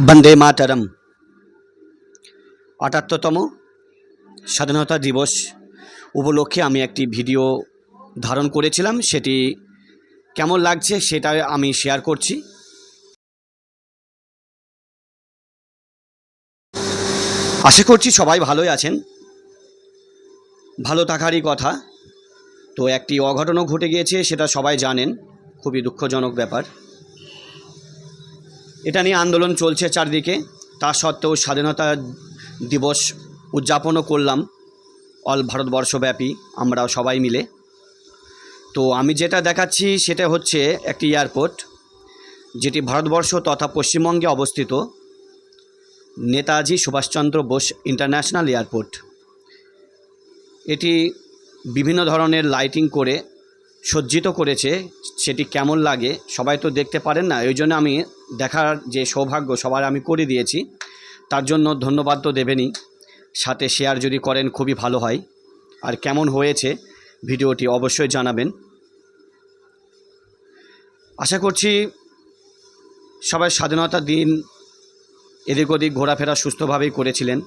বন্দে মাতরম। আটাত্তরতম স্বাধীনতা দিবস উপলক্ষে আমি একটি ভিডিও ধারণ করেছিলাম। সেটি কেমন লাগছে সেটা আমি শেয়ার করছি। আশা করছি সবাই ভালোই আছেন। ভালো থাকারই কথা। তো একটি অঘটনও ঘটে গিয়েছে, সেটা সবাই জানেন। খুবই দুঃখজনক ব্যাপার। এটা নিয়ে আন্দোলন চলছে চারদিকে। তা সত্ত্বেও স্বাধীনতা দিবস উদযাপনও করলাম অল ভারতবর্ষব্যাপী আমরা সবাই মিলে। তো আমি যেটা দেখাচ্ছি সেটা হচ্ছে একটি এয়ারপোর্ট, যেটি ভারতবর্ষ তথা পশ্চিমবঙ্গে অবস্থিত। Netaji Subhash Chandra Bose international airport. এটি বিভিন্ন ধরনের লাইটিং করে সজ্জিত করেছে, সেটি কেমন লাগে সবাই তো দেখতে পারেন না ওই জন্য আমি দেখার যে সৌভাগ্য সবার আমি করে দিয়েছি। তার জন্য ধন্যবাদ তো দেবেনই। সাথে শেয়ার যদি করেন খুবই ভালো হয়। আর কেমন হয়েছে ভিডিওটি অবশ্যই জানাবেন। আশা করছি সবাই স্বাধীনতা দিন এদিক ওদিক ঘোরাফেরা সুস্থভাবেই করেছিলেন।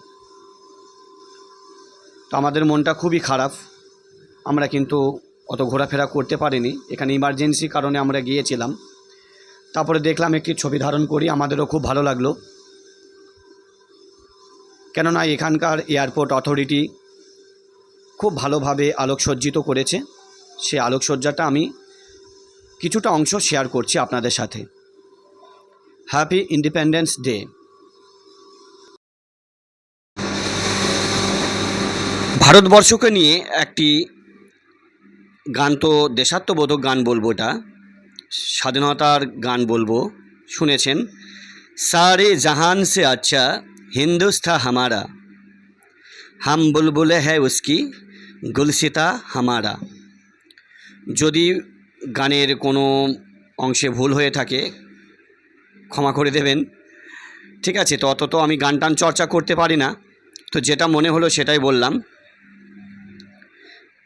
তো আমাদের মনটা খুবই খারাপ। আমরা কিন্তু অত ঘোরাফেরা করতে পারিনি। এখানে ইমার্জেন্সি কারণে আমরা গিয়েছিলাম। তারপরে দেখলাম একটি ছবি ধারণ করি, আমাদেরও খুব ভালো লাগল। কেননা এখানকার এয়ারপোর্ট অথরিটি খুব ভালোভাবে আলোকসজ্জিত করেছে। সে আলোকসজ্জাটা আমি কিছুটা অংশ শেয়ার করছি আপনাদের সাথে। হ্যাপি ইন্ডিপেন্ডেন্স ডে ভারতবর্ষকে নিয়ে একটি গান তো দেশাত্মবোধক গান বলব এটা। স্বাধীনতার গান বলব, শুনেছেন? সারে জাহান সে আচ্ছা হিন্দুস্থা হামারা। হাম বুলবুলে হ্যায় উসকি গুলসিতা হামারা। যদি গানের কোনো অংশে ভুল হয়ে থাকে, ক্ষমা করে দেবেন। ঠিক আছে, তো অত তো আমি গান টান চর্চা করতে পারি না। তো যেটা মনে হলো সেটাই বললাম।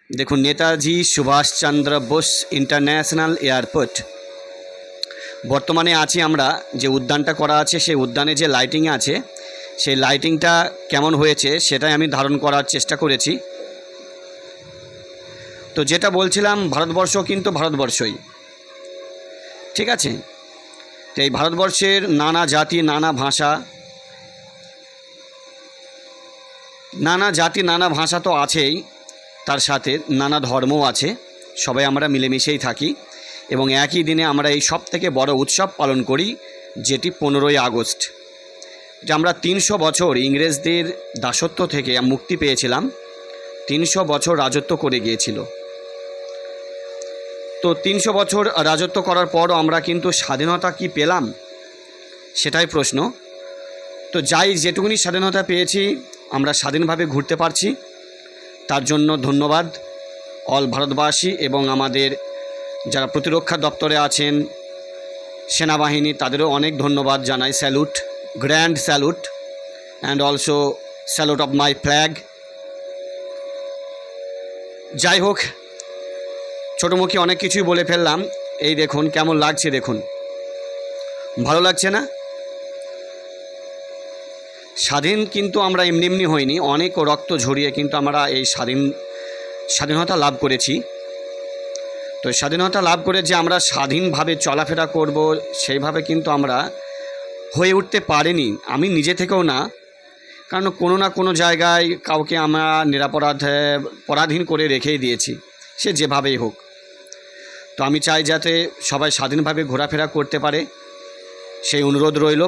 দেখুন, নেতাজি সুভাষচন্দ্র বোস ইন্টারন্যাশনাল এয়ারপোর্ট। বর্তমানে আছি আমরা, যে উদ্যানটা করা আছে, সেই উদ্যানে যে লাইটিং আছে, সেই লাইটিংটা কেমন হয়েছে সেটাই আমি ধারণ করার চেষ্টা করেছি। তো যেটা বলছিলাম, ভারতবর্ষ কিন্তু ভারতবর্ষই। ঠিক আছে? তো এই ভারতবর্ষের নানা জাতি, নানা ভাষা, নানা জাতি, নানা ভাষা তো আছেই। তার সাথে নানা ধর্মও আছে। সবাই আমরা মিলেমিশেই থাকি এবং একই দিনে আমরা এই সব থেকে বড় উৎসব পালন করি, যেটি পনেরোই আগস্ট। যে আমরা তিনশো বছর ইংরেজদের দাসত্ব থেকে মুক্তি পেয়েছিলাম, তিনশো বছর রাজত্ব করে গিয়েছিল। তো তিনশো বছর রাজত্ব করার পরও আমরা কিন্তু স্বাধীনতা কি পেলাম? সেটাই প্রশ্ন। তো যাই যেটুকুনি স্বাধীনতা পেয়েছি, আমরা স্বাধীনভাবে ঘুরতে পারছি। তার জন্য ধন্যবাদ। অল ভারতবাসী এবং আমাদের যারা প্রতিরক্ষা দপ্তরে আছেন, সেনাবাহিনী, তাদেরও অনেক ধন্যবাদ জানাই। Salute, grand salute and also salute of my flag. যাই হোক, ছোটোমুখী অনেক কিছুই বলে ফেললাম। এই দেখুন, কেমন লাগছে দেখুন। ভালো লাগছে না? স্বাধীন কিন্তু আমরা এমনি এমনি হইনি, অনেক রক্ত ঝরিয়ে কিন্তু আমরা এই স্বাধীন, স্বাধীনতা লাভ করেছি। তো স্বাধীনতা লাভ করে যে আমরা স্বাধীনভাবে চলাফেরা করব, সেইভাবে কিন্তু আমরা হয়ে উঠতে পারিনি। আমি নিজে থেকেও না, কারণ কোনো না কোনো জায়গায় কাউকে আমরা নিরাপরাধ, পরাধীন করে রেখেই দিয়েছি, সে যেভাবেই হোক। তো আমি চাই যাতে সবাই স্বাধীনভাবে ঘোরাফেরা করতে পারে, সেই অনুরোধ রইল।